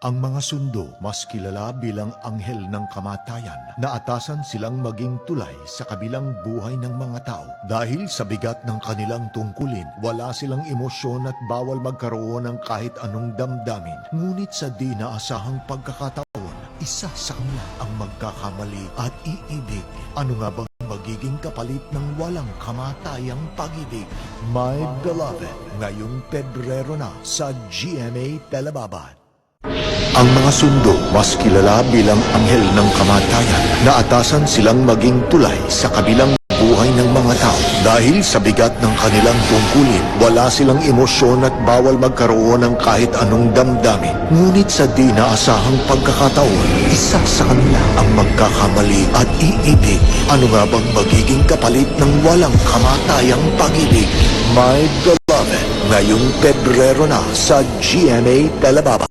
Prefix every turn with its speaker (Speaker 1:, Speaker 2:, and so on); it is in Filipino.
Speaker 1: Ang mga sundo, mas kilala bilang anghel ng kamatayan, naatasan silang maging tulay sa kabilang buhay ng mga tao. Dahil sa bigat ng kanilang tungkulin, wala silang emosyon at bawal magkaroon ng kahit anong damdamin. Ngunit sa di naasahang pagkakataon, isa sa kanila ang magkakamali at iibig. Ano nga bang magiging kapalit ng walang kamatayang pag-ibig? My Beloved, ngayong Pebrero na sa GMA Telebabad. Ang mga sundo, mas kilala bilang anghel ng kamatayan, naatasan silang maging tulay sa kabilang buhay ng mga tao. Dahil sa bigat ng kanilang tungkulin, wala silang emosyon at bawal magkaroon ng kahit anong damdamin. Ngunit sa di naasahang pagkakataon, isa sa kanila ang magkakamali at iibig. Ano nga bang magiging kapalit ng walang kamatayang pag-ibig? My Beloved, ngayong Pebrero na sa GMA Telebaba.